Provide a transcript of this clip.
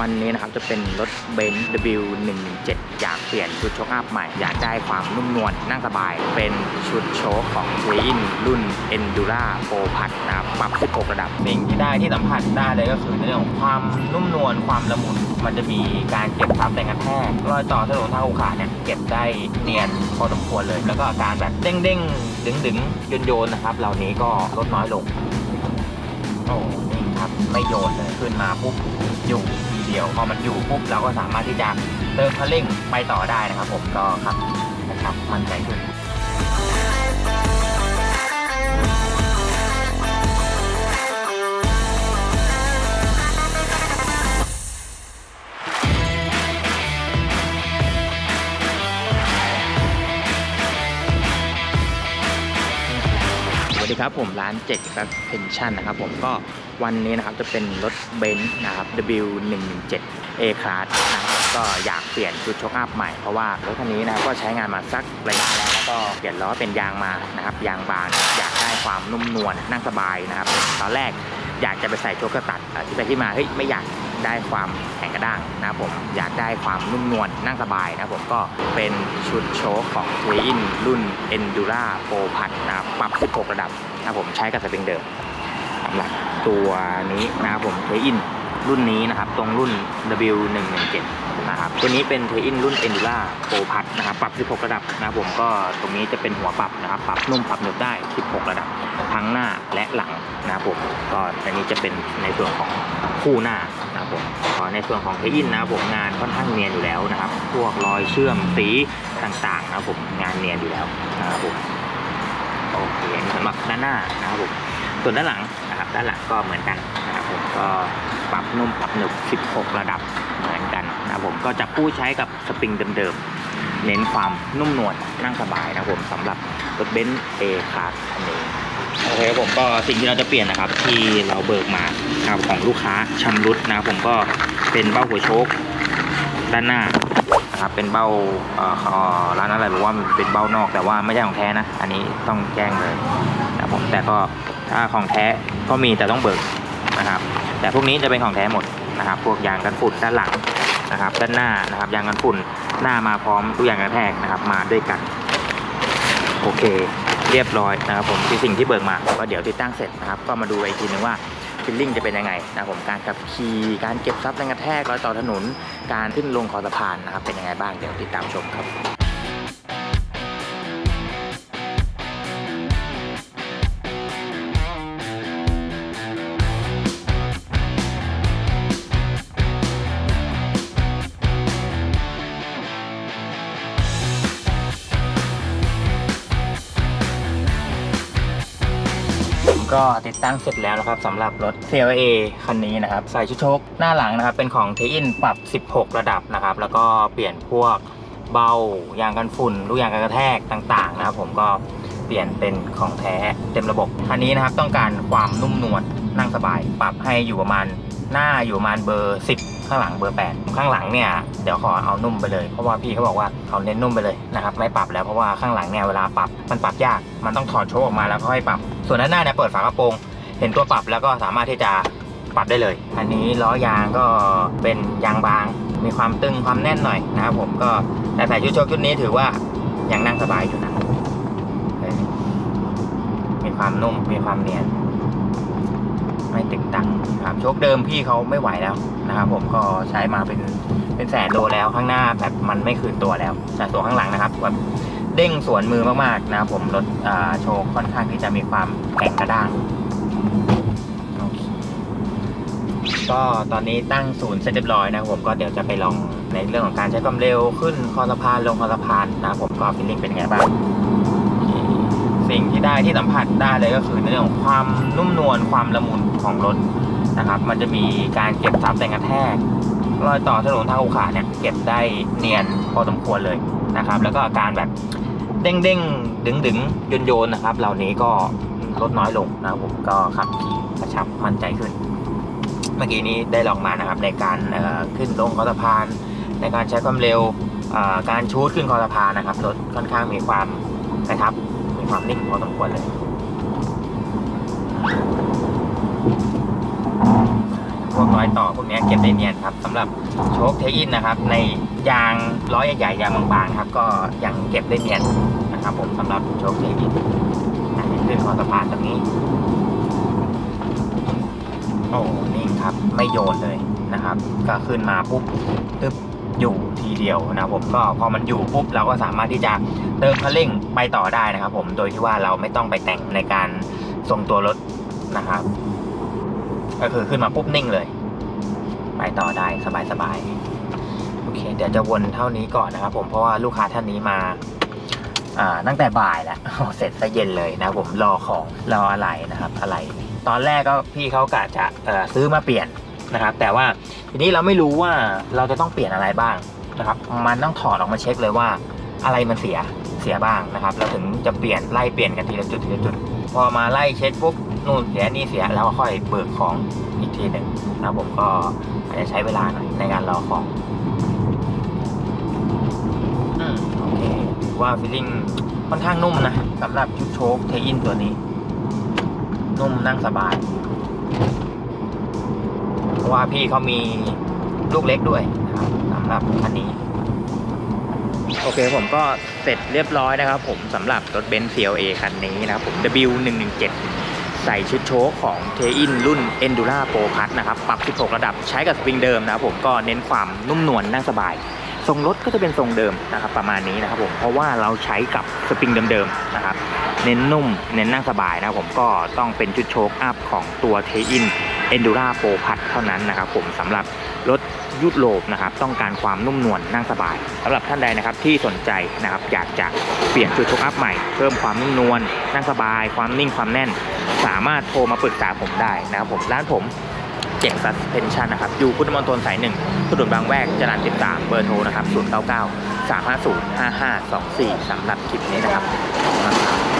วันนี้นะครับจะเป็นรถเบนซ์ W117 อยากเปลี่ยนชุดโชคอัพใหม่ อยากได้ความนุ่มนวลนั่งสบาย เป็นชุดโชคของเทอินรุ่น Endura Pro พัดนะครับปรับ16ระดับ สิ่งที่ได้ที่สัมผัสได้เลยก็คือในเรื่องของความนุ่มนวลความละมุน มันจะมีการเก็บทับแรงกระแทกรอยต่อถนนทางภูขาเนี่ยเก็บได้เนียนพอสมควรเลย แล้วก็อาการแบบเด้งเด้งดึงดึงโยนโยนๆนะครับ เหล่านี้ก็ลดน้อยลงโอ้นี่ครับไม่โยนเลยขึ้นมาปุ๊บอยู่ เดียวพอมันอยู่ปุ๊บเราก็สามารถที่จะเติมคันเร่งไปต่อได้นะครับ ผมก็ขับนะครับมั่นใจขึ้น สวัสดีครับผมร้านเจ็กซัสเพนชั่นนะครับผมก็วันนี้นะครับจะเป็นรถเบนซ์นะครับ W117 A Class นะครับก็อยากเปลี่ยนชุดช็อคอัพใหม่ เพราะว่ารถคันนี้นะก็ใช้งานมาสักระยะแล้วแล้วก็เปลี่ยนล้อเป็นยางมานะครับยางบางอยากได้ความนุ่มนวลนั่งสบายนะครับตอนแรก อยากจะไปใส่โชคกระตัดที่ไปที่มาเฮ้ยไม่อยากได้ความแข็งกระด้างนะผมอยากได้ความนุ่มนวลนั่งสบายนะผมก็เป็นชุดโชคของเทอินรุ่น Endura Pro พัดนะครับปรับ 16 ระดับนะผมใช้กับสปริงเดิมสำหรับตัวนี้นะผมเทอิน รุ่นนี้นะครับ ตรงรุ่น W117 นะครับ ตัวนี้เป็นเทอินรุ่น Endura Pro พัดนะครับ ปรับ 16 ระดับนะครับผมก็ตรงนี้จะเป็นหัวปรับนะครับ ปรับนุ่มปรับหนึบได้ 16 ระดับ ทั้งหน้าและหลังนะครับผมก็อันนี้จะเป็นในส่วนของคู่หน้านะครับผมพอในส่วนของเทอินนะครับผมงานค่อนข้างเนียนอยู่แล้วนะครับ พวกรอยเชื่อมสีต่างๆนะครับผมงานเนียนอยู่แล้วนะครับผมโอเคอันนี้สำหรับด้านหน้านะครับผมส่วนด้านหลังนะครับด้านหลังก็เหมือนกัน ก็ปรับนุ่มปรับหนึบ 16 ระดับเหมือนกันนะครับผมก็จะผู้ใช้กับสปริงเดิมๆ เน้นความนุ่มนวลนั่งสบายนะครับผมสำหรับรถเบนซ์เอคาร์คันนี้โอเคครับผมก็สิ่งที่เราจะเปลี่ยนนะครับ ที่เราเบิกมาครับของลูกค้าชำรุดนะครับผมก็เป็นเบ้าหัวโชคด้านหน้านะครับเป็นเบ้าอ่อเอ่อร้านอะไรบอกว่ามันเป็นเบ้านอกแต่ว่าไม่ใช่ของแท้นะ อันนี้ต้องแจ้งเลยนะครับผมแต่ก็ถ้าของแท้ก็มีแต่ต้องเบิกนะครับ แต่พวกนี้จะเป็นของแท้หมดนะครับพวกยางกันฝุ่นด้านหลังนะครับ ด้านหน้านะครับยางกันฝุ่นหน้ามาพร้อมทุกอย่างกระแทกนะครับ มาด้วยกัน โอเค เรียบร้อยนะครับผมที่สิ่งที่เบิกมาก็เดี๋ยวติดตั้งเสร็จนะครับ ก็มาดูอีกทีนึงว่าฟิลลิ่งจะเป็นยังไงนะครับผมการขับขี่การเก็บซับแรงกระแทกรอยต่อถนน การขึ้นลงคอสะพานนะครับเป็นยังไงบ้างเดี๋ยวติดตามชมครับ ก็ติดตั้งเสร็จแล้วนะครับสำหรับรถ CLA คันนี้นะครับใส่ชุดโชคหน้าหลังนะครับ เป็นของเทอินปรับ 16 ระดับนะครับ แล้วก็เปลี่ยนพวกเบายางกันฝุ่นลูกยางกันกระแทกต่างๆ นะครับ ผมก็เปลี่ยนเป็นของแท้เต็มระบบ คันนี้นะครับต้องการความนุ่มนวลนั่งสบาย ปรับให้อยู่ประมาณ หน้าอยู่ประมาณเบอร์ 10 ข้างหลังเบอร์ 8 ข้างหลังเนี่ยเดี๋ยวขอเอานุ่มไปเลย เพราะว่าพี่เขาบอกว่าเขาเน้นนุ่มไปเลยนะครับไม่ปรับแล้วเพราะว่าข้างหลังเนี่ยเวลาปรับมันปรับยาก มันต้องถอดโชคออกมาแล้วก็ให้ปรับ ส่วนด้านหน้าเนี่ยเปิดฝากระโปรง เห็นตัวปรับแล้วก็สามารถที่จะปรับได้เลย อันนี้ล้อยางก็เป็นยางบาง มีความตึงความแน่นหน่อยนะครับผมก็แต่ใส่ชุดโชคชุดนี้ถือว่ายังนั่งสบายอยู่นะมีความนุ่มมีความเนียนไม่ตึงตัง ครับโชคเดิมพี่เขาไม่ไหวแล้วนะครับผมก็ใช้มาเป็นเป็นแสนโลแล้วข้างหน้าแบบมันไม่คืนตัวแล้วแต่ตัวข้างหลังนะครับแบบเด้งสวนมือมากๆนะครับผมรถโชว์ค่อนข้างที่จะมีความแข็งกระด้างก็ตอนนี้ตั้งศูนย์เสร็จเรียบร้อยนะครับผมก็เดี๋ยวจะไปลองในเรื่องของการใช้ความเร็วขึ้นคอสะพานลงคอสะพานนะครับผมก็ฟีลลิ่งเป็นไงบ้างสิ่งที่ได้ที่สัมผัสได้เลยก็คือในเรื่องของความนุ่มนวลความละมุนของรถ นะครับ มันจะมีการเก็บซับแรงกระแทกรอยต่อถนนทางภูขาเนี่ยเก็บได้เนียนพอสมควรเลยนะครับ แล้วก็อาการแบบเด้งเด้งดึงดึงโยนโยนนะครับ เหล่านี้ก็ลดน้อยลงนะครับผมก็ขับขี่กระชับมั่นใจขึ้น เมื่อกี้นี้ได้ลองมานะครับในการขึ้นลงคอสะพาน ในการใช้ความเร็วการชูดขึ้นคอสะพานนะครับรถค่อนข้างมีความกระทับ มีความนิ่งพอสมควรเลย พวกรอยต่อพวกนี้เก็บได้เนียนครับสำหรับโชคเทอินนะครับ ในยางล้อใหญ่ๆยางบางๆครับก็ยังเก็บได้เนียนนะครับ ผมสำหรับโชคเทอินอะขึ้นคอสะพานตรงนี้โอ้นี่ครับไม่โยนเลยนะครับ ก็ขึ้นมาปุ๊บตึ๊บอยู่ทีเดียวนะครับผมก็พอมันอยู่ปุ๊บเราก็สามารถที่จะเติมคันเร่งไปต่อได้นะครับ ผมโดยที่ว่าเราไม่ต้องไปแต่งในการทรงตัวรถนะครับ ก็คือขึ้นมาปุ๊บนิ่งเลย ไปต่อได้สบายๆโอเค เดี๋ยวจะวนเท่านี้ก่อนนะครับ ผมเพราะว่าลูกค้าท่านนี้มาอ่าตั้งแต่บ่ายแล้วเสร็จซะเย็นเลยนะผมรอของรออะไรนะครับ อะไร ตอนแรกก็พี่เขากะจะซื้อมาเปลี่ยนนะครับ แต่ว่าทีนี้เราไม่รู้ว่าเราจะต้องเปลี่ยนอะไรบ้างนะครับ มันต้องถอดออกมาเช็คเลยว่าอะไรมันเสียเสียบ้างนะครับ เราถึงจะเปลี่ยนไล่เปลี่ยนกันทีละจุดทีละจุด พอมาไล่เช็คปุ๊บ นู่นเสียนี่เสียแล้วก็ค่อยเบิกของอีกทีหนึ่งนะผมก็อาจจะใช้เวลาหน่อยในการรอของอืมโอเคว่าฟีลลิ่งค่อนข้างนุ่มนะสำหรับชุดโชคเทอินตัวนี้ นุ่มนั่งสบาย เพราะว่าพี่เขามีลูกเล็กด้วยนะครับสำหรับคันนี้ โอเคผมก็เสร็จเรียบร้อยนะครับผมสำหรับรถเบนซ์ CLA คันนี้นะครับผม W117 ใส่ชุดโชคของเทอินรุ่น Endura Pro Plus นะครับ ปรับ 16 ระดับใช้กับสปริงเดิมนะครับผมก็เน้นความนุ่มนวลนั่งสบาย ทรงรถก็จะเป็นทรงเดิมนะครับประมาณนี้นะครับผมเพราะว่าเราใช้กับสปริงเดิมๆนะครับ เน้นนุ่ม เน้นนั่งสบายนะครับผมก็ต้องเป็นชุดโชคอัพของตัวเทอิน Endura Pro Plus เท่านั้นนะครับผมสำหรับรถ ยุโรปนะครับต้องการความนุ่มนวลนั่งสบายสำหรับท่านใดนะครับที่สนใจนะครับอยากจะเปลี่ยนชุดชคอัพใหม่เพิ่มความนุ่มนวลนั่งสบาย ความนิ่งความแน่น สามารถโทรมาปรึกษาผมได้นะครับผมร้านผมเจ็กซัสเพนชั่นนะครับ อยู่พุทธมณฑลสายหนึ่งถนนบางแวกจรัญติดตามเบอร์โทรนะครับ 099 350 5524สำหรับคลิปนี้นะครับขอบคุณมากครับ